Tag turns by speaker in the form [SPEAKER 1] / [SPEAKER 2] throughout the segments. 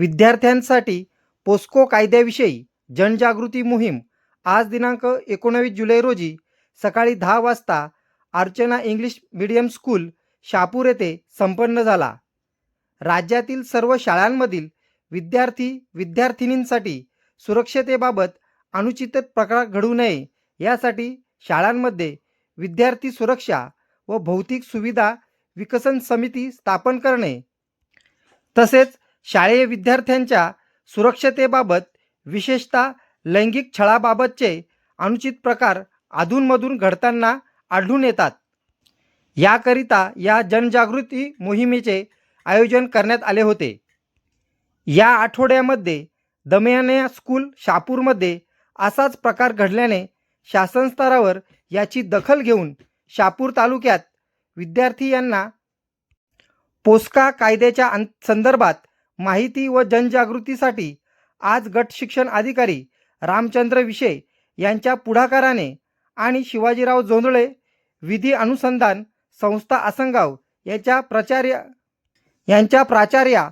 [SPEAKER 1] विद्यार्थ्यांसाठी पोस्को कायद्याविषयी जनजागृती मोहीम आज दिनांक एकोणावीस जुलै रोजी सकाळी दहा वाजता Archana English medium school Shapur येथे संपन्न झाला. राज्यातील सर्व शाळांमधील विद्यार्थी विद्यार्थिनींसाठी सुरक्षतेबाबत अनुचित प्रकार घडू नये यासाठी शाळांमध्ये विद्यार्थी सुरक्षा व भौतिक सुविधा विकसन समिती स्थापन करणे. तसेच शालेय विद्यार्थ्यांच्या सुरक्षतेबाबत विशेषतः लैंगिक छळाबाबतचे अनुचित प्रकार अधूनमधून घडताना आढळून येतात. याकरिता या जनजागृती मोहिमेचे आयोजन करण्यात आले होते. या आठवड्यामध्ये दमयाने स्कूल शापूरमध्ये असाच प्रकार घडल्याने शासन स्तरावर याची दखल घेऊन शापूर तालुक्यात विद्यार्थी यांना पोस्का कायद्याच्या अं संदर्भात माहिती व जनजागृतीसाठी आज गट शिक्षण अधिकारी रामचंद्र विशे यांच्या पुढाकाराने आणि शिवाजीराव जोंधळे विधी अनुसंधान संस्था आसनगाव याच्या प्राचार्य यांच्या प्राचार्या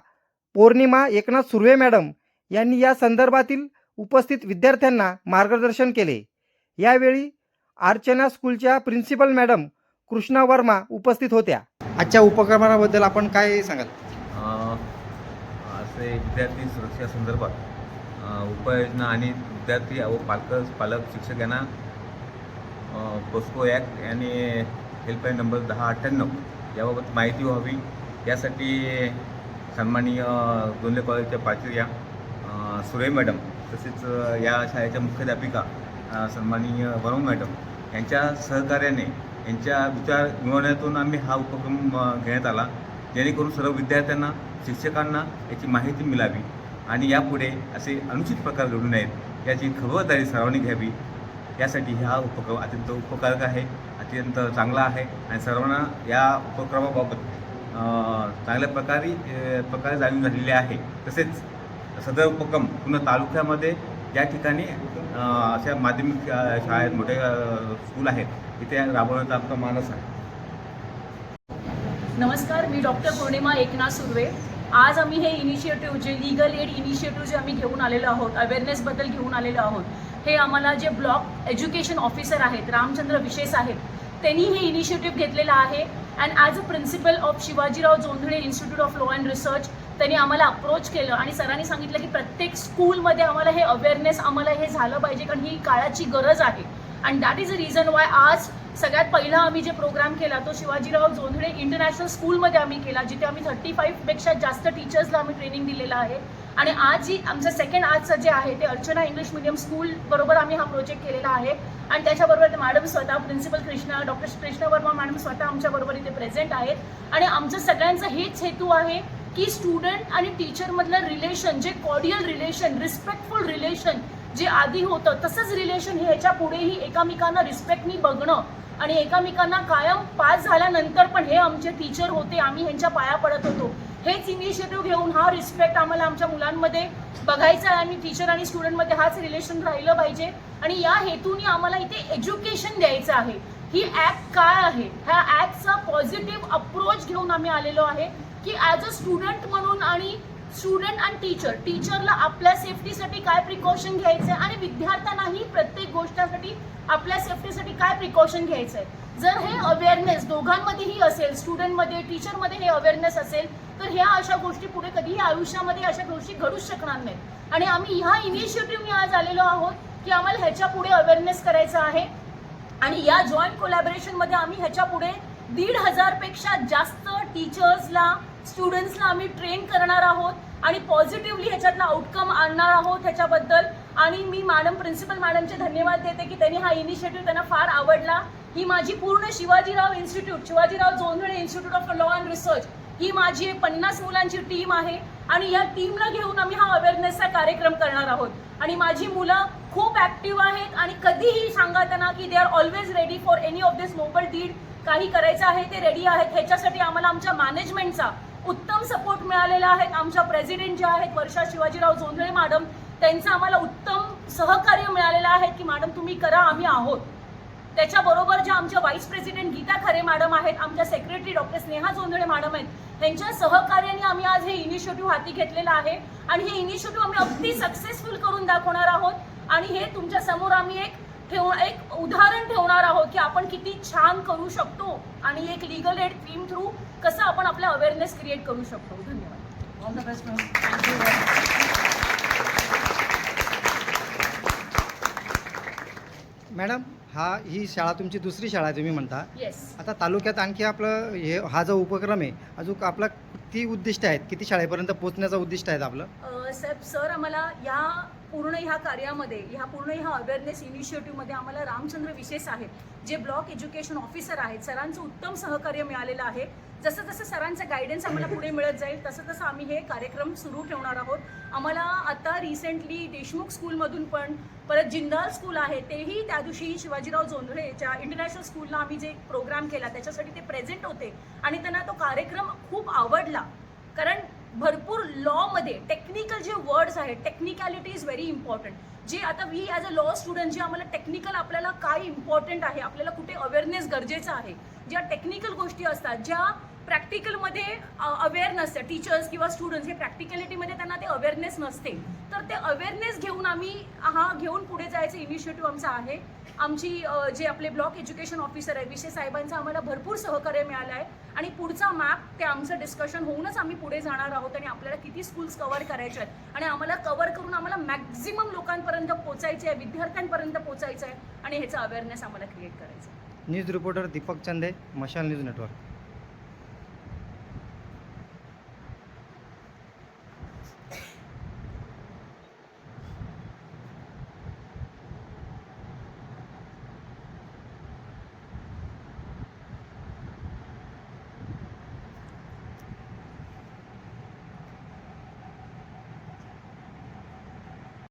[SPEAKER 1] पौर्णिमा एकनाथ सुर्वे मॅडम यांनी या संदर्भातील उपस्थित विद्यार्थ्यांना मार्गदर्शन केले. यावेळी अर्चना स्कूलच्या प्रिन्सिपल मॅडम कृष्णा वर्मा उपस्थित होत्या. आजच्या उपक्रमाबद्दल आपण काय सांगाल?
[SPEAKER 2] ते असे विद्यार्थी सुरक्षेसंदर्भात संदर्भात उपाययोजना आणि विद्यार्थी व पालक पालक शिक्षक यांना पोस्को ॲक्ट आणि हेल्पलाईन नंबर दहा अठ्ठ्याण्णव याबाबत माहिती व्हावी. यासाठी सन्माननीय दोनले कॉलेजच्या प्राचार्या अ, सुरे मॅडम तसेच या शाळेच्या मुख्याध्यापिका सन्माननीय वरुण मॅडम यांच्या सहकार्याने यांच्या विचार निवडण्यातून आम्ही हा उपक्रम घेण्यात आला. जेणेकरून सर्व विद्यार्थ्यांना शिक्षकांना याची माहिती मिळावी आणि यापुढे असे अनुचित प्रकार घडू नयेत याची खबरदारी सर्वांनी घ्यावी. यासाठी हा उपक्रम अत्यंत उपकारक आहे अत्यंत चांगला आहे आणि सर्वांना या उपक्रमाबाबत चांगल्या प्रकारे प्रकारे जाणून झालेले आहे. तसेच सदर उपक्रम पूर्ण तालुक्यामध्ये या ठिकाणी अशा माध्यमिक शाळेत मोठे स्कूल आहेत. इथे राबवण्याचा आमचा मानस आहे.
[SPEAKER 3] नमस्कार मी डॉक्टर पौर्णिमा एकनाथ सुर्वे. आज आम्ही हे इनिशिएटिव्ह जे लिगल एड इनिशिएटिव्ह जे आम्ही घेऊन आलेलो आहोत अवेअरनेसबद्दल घेऊन आलेलो आहोत हे आम्हाला जे ब्लॉक एज्युकेशन ऑफिसर आहेत रामचंद्र विशेष आहेत त्यांनी हे इनिशिएटिव्ह घेतलेलं आहे. And as a principal of Shivajirao Jondhale institute of law and research त्यांनी आम्हाला अप्रोच केलं आणि सरांनी सांगितलं की प्रत्येक स्कूलमध्ये आम्हाला हे अवेअरनेस आम्हाला हे झालं पाहिजे कारण ही काळाची गरज आहे. And that is a reason why आज सगळ्यात पहिला आम्ही जे प्रोग्राम केला तो शिवाजीराव जोंधळे इंटरनॅशनल स्कूलमध्ये आम्ही केला जिथे आम्ही थर्टी फाईव्हपेक्षा जास्त टीचर्सला आम्ही ट्रेनिंग दिलेलं आहे. आणि आज जी आमचं सेकंड आजचं जे आहे ते अर्चना इंग्लिश मिडियम स्कूल बरोबर आम्ही हा प्रोजेक्ट केलेला आहे. आणि त्याच्याबरोबर मॅडम स्वतः principal Krishna doctor Krishna Verma madam स्वतः आमच्याबरोबर इथे प्रेझेंट आहेत. आणि आमचं सगळ्यांचं हेच हेतू आहे की स्टुडंट आणि टीचरमधलं रिलेशन जे कॉर्डियल रिलेशन रिस्पेक्टफुल रिलेशन जे आधी होतं तसंच रिलेशन हे ह्याच्या पुढेही एकामेकांना रिस्पेक्टनी बघणं आणि एकामेकांना कायम पास झाल्यानंतर पण हे आमचे टीचर होते आम्ही ह्यांच्या पाया पडत होतो. हेच इनिशिएटिव्ह घेऊन हा रिस्पेक्ट आम्हाला आमच्या मुलांमध्ये बघायचा आहे आणि टीचर आणि स्टुडंटमध्ये हाच रिलेशन राहिलं पाहिजे. आणि या हेतूने आम्हाला इथे एज्युकेशन द्यायचं आहे. ही ॲप काय आहे? ह्या ॲपचा पॉझिटिव्ह अप्रोच घेऊन आम्ही आलेलो आहे की ॲज अ स्टुडंट म्हणून आणि स्टुडंट आणि टीचर. टीचरला आपल्या सेफ्टीसाठी काय प्रिकॉशन घ्यायचं आहे आणि विद्यार्थ्यांनाही प्रत्येक गोष्टीसाठी आपल्या सेफ्टीसाठी काय प्रिकॉशन घ्यायचं आहे जर हे अवेअरनेस दोघांमध्येही असेल स्टुडंटमध्ये टीचरमध्ये हे अवेअरनेस असेल तर ह्या अशा गोष्टी पुढे कधीही आयुष्यामध्ये अशा गोष्टी घडूच शकणार नाहीत. आणि आम्ही ह्या इनिशिएटिव्हने आज आलेलो आहोत की आम्हाला ह्याच्या पुढे अवेअरनेस करायचं आहे. आणि या जॉईंट कोलॅबरेशनमध्ये आम्ही ह्याच्या पुढे दीड हजारपेक्षा जास्त टीचर्सला स्टुडंट्सला आम्ही ट्रेन करणार आहोत आणि पॉझिटिव्हली ह्याच्यातनं आउटकम आणणार आहोत ह्याच्याबद्दल. आणि मी मॅडम प्रिन्सिपल मॅडमचे धन्यवाद देते की त्यांनी हा इनिशिएटिव्ह त्यांना फार आवडला. ही माझी पूर्ण Shivajirao institute Shivajirao Jondhale institute of law and research ही माझी एक पन्नास मुलांची टीम आहे. आणि या टीमला घेऊन आम्ही हा अवेअरनेसचा कार्यक्रम करणार आहोत. आणि माझी मुलं खूप ॲक्टिव्ह आहेत आणि कधीही सांगा त्यांना की they are always ready for any of this noble deed काही करायचं आहे ते रेडी आहेत. ह्याच्यासाठी आम्हाला आमच्या मॅनेजमेंटचा उत्तम सपोर्ट मिळालेला आहे. आमच्या प्रेसिडेंट जे आहेत वर्षा शिवाजीराव जोंधळे मॅडम त्यांचं आम्हाला उत्तम सहकार्य मिळालेलं आहे की मॅडम तुम्ही करा आम्ही आहोत. त्याच्याबरोबर ज्या आमच्या व्हाईस प्रेसिडेंट गीता खरे मॅडम आहेत आमच्या secretary doctor Sneha Jondhale madam आहेत यांच्या सहकार्याने आम्ही आज हे इनिशिएटिव्ह हाती घेतलेलं आहे. आणि हे इनिशिएटिव्ह आम्ही अगदी सक्सेसफुल करून दाखवणार आहोत. आणि हे तुमच्यासमोर आम्ही एक ठेव एक उदाहरण ठेवणार आहोत की आपण किती छान करू शकतो आणि एक लिगल एड थीम थ्रू कसं आपण आपला अवेअरनेस क्रिएट करू शकतो. धन्यवाद.
[SPEAKER 4] All the best ma'am
[SPEAKER 1] madam हा ही शाळा तुमची दुसरी शाळा आहे तुम्ही म्हणता.
[SPEAKER 3] येस
[SPEAKER 1] आता तालुक्यात आणखी आपलं हे हा जो उपक्रम आहे अजून आपला किती उद्दिष्ट आहेत? किती शाळेपर्यंत पोहोचण्याचं उद्दिष्ट आहेत आपलं?
[SPEAKER 3] साहेब सर आम्हाला या पूर्ण ह्या कार्यामध्ये ह्या पूर्ण ह्या अवेअरनेस इनिशिएटिव्हमध्ये आम्हाला रामचंद्र विशेष आहेत जे ब्लॉक एज्युकेशन ऑफिसर आहेत. सरांचं उत्तम सहकार्य मिळालेलं आहे. जसं जसं सरांचं गायडन्स आम्हाला पुढे मिळत जाईल तसं तसं आम्ही हे कार्यक्रम सुरू ठेवणार आहोत. आम्हाला आता रिसेंटली देशमुख स्कूलमधून पण परत जिंदाल स्कूल आहे तेही त्या दिवशी शिवाजीराव जोंधळेच्या इंटरनॅशनल स्कूलला आम्ही जे प्रोग्राम केला त्याच्यासाठी ते प्रेझेंट होते. आणि त्यांना तो कार्यक्रम खूप आवडला. कारण भरपूर लॉमध्ये टेक्निकल जे वर्ड्स आहेत टेक्निकॅलिटी इज व्हेरी इम्पॉर्टंट जे आता we as a law student जे आम्हाला टेक्निकल आपल्याला काय इम्पॉर्टंट आहे आपल्याला कुठे अवेअरनेस गरजेचं आहे ज्या टेक्निकल गोष्टी असतात ज्या प्रॅक्टिकलमध्ये अवेअर नसतं टीचर्स किंवा स्टुडंट्स हे प्रॅक्टिकॅलिटीमध्ये त्यांना ते अवेअरनेस नसते. तर ते अवेअरनेस घेऊन आम्ही हा घेऊन पुढे जायचं इनिशिएटिव्ह आमचा आहे. आमची जे आपले ब्लॉक एज्युकेशन ऑफिसर आहे विशेष साहेबांचं आम्हाला भरपूर सहकार्य मिळालं आहे आणि पुढचा मॅप ते आमचं डिस्कशन होऊनच आम्ही पुढे जाणार आहोत आणि आपल्याला किती स्कूल्स कव्हर करायचे आहेत. आणि आम्हाला कव्हर करून आम्हाला मॅक्झिमम लोकांपर्यंत पोचायचे आहे विद्यार्थ्यांपर्यंत पोचायचं आहे. आणि ह्याचा अवेअरनेस आम्हाला क्रिएट करायचं आहे.
[SPEAKER 1] न्यूज रिपोर्टर दीपक चंदे मशाल न्यूज नेटवर्क.